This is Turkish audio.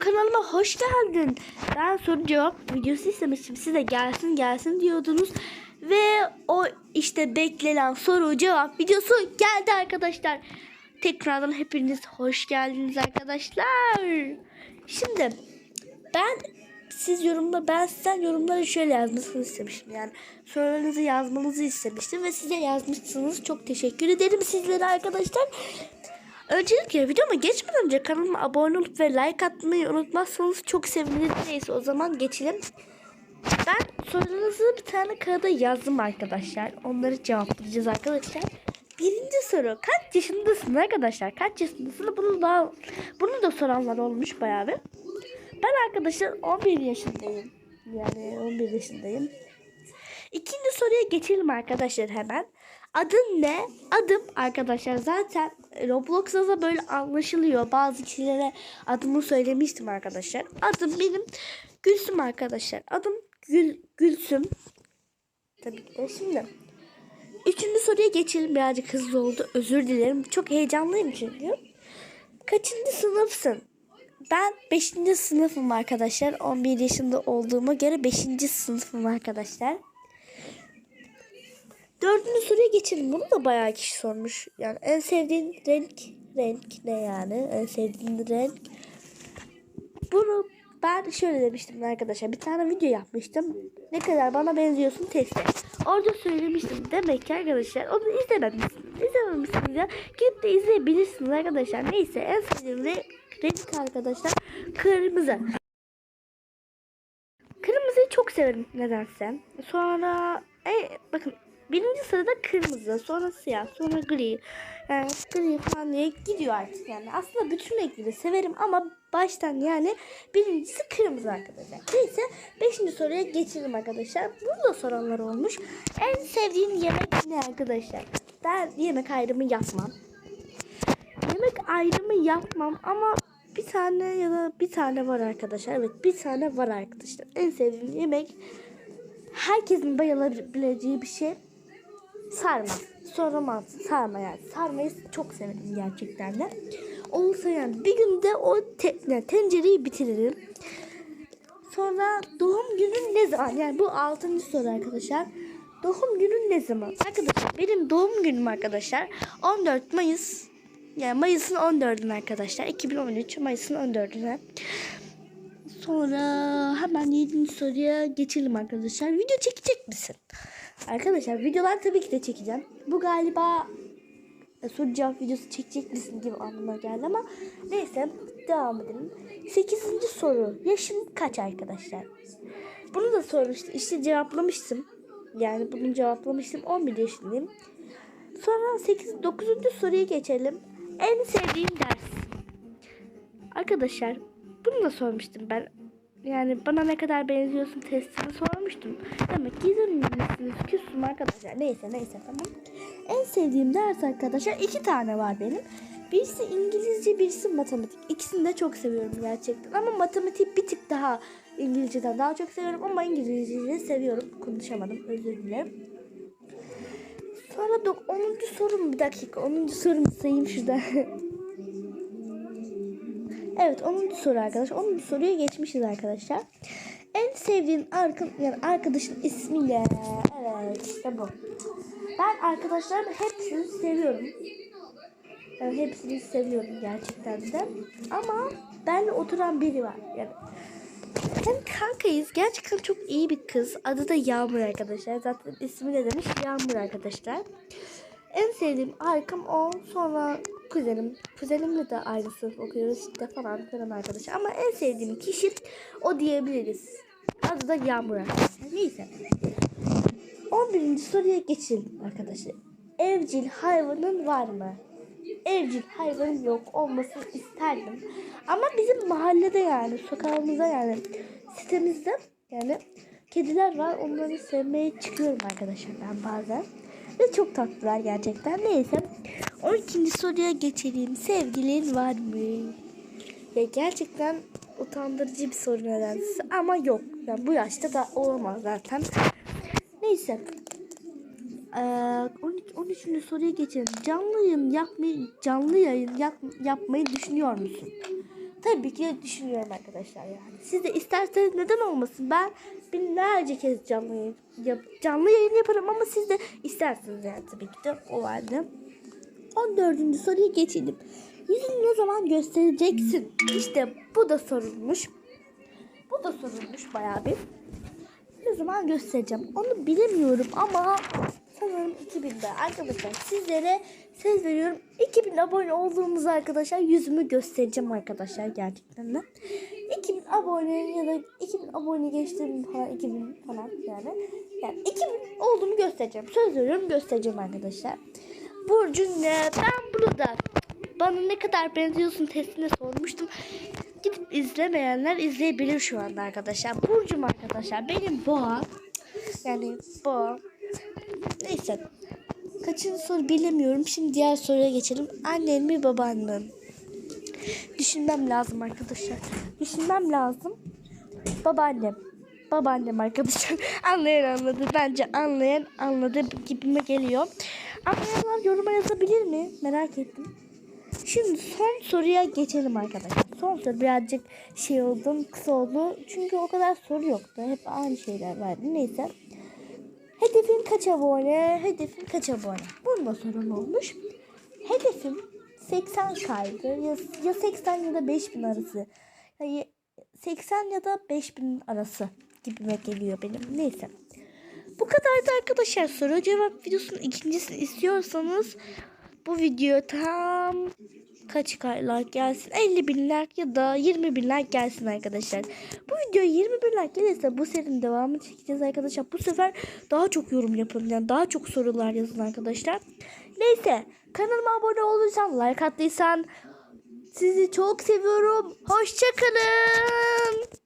Kanalıma hoş geldin. Ben soru cevap videosu istemiştim. Size gelsin gelsin diyordunuz. Ve o işte beklenen soru cevap videosu geldi arkadaşlar. Tekrardan hepiniz hoş geldiniz arkadaşlar. Şimdi ben siz yorumda ben sizden yorumları şöyle yazmasını istemiştim. Yani sorularınızı yazmanızı istemiştim ve size yazmışsınız. Çok teşekkür ederim sizlere arkadaşlar. Öncelikle videoma geçmeden önce kanalıma abone olup ve like atmayı unutmazsanız çok sevinirim. Neyse o zaman geçelim. Ben sorularınızı bir tane kağıda yazdım arkadaşlar. Onları cevaplayacağız arkadaşlar. Birinci soru. Kaç yaşındasın arkadaşlar? Kaç yaşındasın? Bunu daha bunu da soranlar olmuş bayağı bir. Ben arkadaşlar 11 yaşındayım. Yani 11 yaşındayım. İkinci soruya geçelim arkadaşlar hemen. Adın ne? Adım arkadaşlar zaten Roblox'ta da böyle anlaşılıyor. Bazı kişilere adımı söylemiştim arkadaşlar. Adım benim Gülsüm arkadaşlar. Adım Gül, Gülsüm. Tabii ki şimdi. Üçüncü soruya geçelim. Birazcık hızlı oldu. Özür dilerim. Çok heyecanlıyım çünkü. Kaçıncı sınıfsın? Ben 5. sınıfım arkadaşlar. 11 yaşında olduğuma göre 5. sınıfım arkadaşlar. Dördüncü soruya geçelim. Bunu da bayağı kişi sormuş. Yani en sevdiğin renk renk ne yani? En sevdiğin renk. Bunu ben şöyle demiştim arkadaşlar. Bir tane video yapmıştım. Ne kadar bana benziyorsun testi. Orada söylemiştim. Demek ki arkadaşlar onu izlememişsiniz. İzlememişsiniz ya. Gidip de izleyebilirsiniz arkadaşlar. Neyse en sevdiğim renk, arkadaşlar kırmızı. Kırmızıyı çok severim nedense. Sonra e, bakın birinci sırada kırmızı, sonra siyah, sonra gri. Yani gri falan diye gidiyor artık yani. Aslında bütün renkleri severim ama baştan yani birincisi kırmızı arkadaşlar. Neyse beşinci soruya geçelim arkadaşlar. Bunu da soranlar olmuş. En sevdiğin yemek ne arkadaşlar? Ben yemek ayrımı yapmam. Yemek ayrımı yapmam ama bir tane ya da bir tane var arkadaşlar. Evet bir tane var arkadaşlar. En sevdiğim yemek herkesin bayılabileceği bir şey sarma. Sarma, sarma yani. Sarmayı çok severim gerçekten de. Olsa yani bir günde o te, yani tencereyi bitiririm. Sonra doğum günün ne zaman? Yani bu altıncı soru arkadaşlar. Doğum günün ne zaman? Arkadaşlar benim doğum günüm arkadaşlar 14 Mayıs yani Mayıs'ın 14'üne arkadaşlar. 2013 Mayıs'ın 14'üne. Sonra hemen 7. soruya geçelim arkadaşlar. Video çekecek misin? Arkadaşlar videolar tabii ki de çekeceğim. Bu galiba e, soru cevap videosu çekecek misin gibi anlamına geldi ama neyse devam edelim. 8. soru. Yaşım kaç arkadaşlar? Bunu da sormuştum. İşte cevaplamıştım. Yani bunu cevaplamıştım. 11 yaşındayım. Sonra 8 9. soruya geçelim. En sevdiğim ders. Arkadaşlar bunu da sormuştum ben. Yani bana ne kadar benziyorsun testini sormuştum. Demek ki izlememişsiniz. Küstüm arkadaşlar. Neyse neyse tamam. En sevdiğim ders arkadaşlar iki tane var benim. Birisi İngilizce, birisi matematik. İkisini de çok seviyorum gerçekten. Ama matematik bir tık daha İngilizceden daha çok seviyorum. Ama İngilizceyi seviyorum. Konuşamadım. Özür dilerim. Sonra da 10. sorum bir dakika. 10. sorumu sayayım şurada. evet 10. soru arkadaşlar. 10. soruya geçmişiz arkadaşlar. En sevdiğin arkın, yani arkadaşın ismiyle. Evet işte bu. Ben arkadaşlarım hepsini seviyorum. Yani hepsini seviyorum gerçekten de. Ama benle oturan biri var. Yani hem kankayız. Gerçekten çok iyi bir kız. Adı da Yağmur arkadaşlar. Zaten ismi de demiş Yağmur arkadaşlar. En sevdiğim arkam o. Sonra kuzenim. Kuzenimle de aynı sınıf okuyoruz işte falan filan arkadaşlar. Ama en sevdiğim kişi o diyebiliriz. Adı da Yağmur arkadaşlar. Neyse. 11. soruya geçelim arkadaşlar. Evcil hayvanın var mı? Evcil hayvanım yok. Olmasını isterdim. Ama bizim mahallede yani sokağımızda yani sitemizde yani kediler var. Onları sevmeye çıkıyorum arkadaşlar ben bazen. Ve çok tatlılar gerçekten. Neyse. 12. soruya geçelim. Sevgilin var mı? Ya gerçekten utandırıcı bir soru nedense. Ama yok. Yani bu yaşta da olamaz zaten. Neyse. Ee, 12, 13. soruya geçelim. Canlı yayın yapmayı canlı yayın yap, yapmayı düşünüyor musun? Tabii ki de düşünüyorum arkadaşlar yani. Siz de isterseniz neden olmasın? Ben binlerce kez canlı yayın, yap, canlı yayın yaparım ama siz de isterseniz yani tabii ki de o halde. 14. soruya geçelim. Yüzünü ne zaman göstereceksin? İşte bu da sorulmuş. Bu da sorulmuş bayağı bir. Ne zaman göstereceğim? Onu bilemiyorum ama sanırım 2000'de. Arkadaşlar sizlere söz veriyorum. 2000 abone olduğumuz arkadaşlar yüzümü göstereceğim arkadaşlar gerçekten de. 2000 abone ya da 2000 abone geçtim falan 2000 falan yani. Yani 2000 olduğumu göstereceğim. Söz veriyorum göstereceğim arkadaşlar. Burcu ne? Ben bunu da bana ne kadar benziyorsun testine sormuştum. Gidip izlemeyenler izleyebilir şu anda arkadaşlar. Burcum arkadaşlar benim boğa. Yani boğa. Neyse. Kaçıncı soru bilemiyorum. Şimdi diğer soruya geçelim. Annen mi baban mı? Düşünmem lazım arkadaşlar. Düşünmem lazım. Babaannem. Babaannem arkadaşlar. Anlayan anladı. Bence anlayan anladı gibime geliyor. Anlayanlar yoruma yazabilir mi? Merak ettim. Şimdi son soruya geçelim arkadaşlar. Son soru birazcık şey oldu, kısa oldu. Çünkü o kadar soru yoktu. Hep aynı şeyler vardı. Neyse. Hedefin kaç abone? Hedefin kaç abone? Bunun da sorun olmuş. Hedefim 80 kaydı. Ya, ya 80 ya da 5000 arası. Yani 80 ya da 5000 arası gibime geliyor benim. Neyse. Bu kadardı arkadaşlar. Soru cevap videosunun ikincisini istiyorsanız bu video tam kaç like gelsin? 50 bin like ya da 20 bin like gelsin arkadaşlar. Bu video 20 bin like gelirse bu serinin devamını çekeceğiz arkadaşlar. Bu sefer daha çok yorum yapın. Yani daha çok sorular yazın arkadaşlar. Neyse kanalıma abone olursan like attıysan sizi çok seviyorum. Hoşçakalın.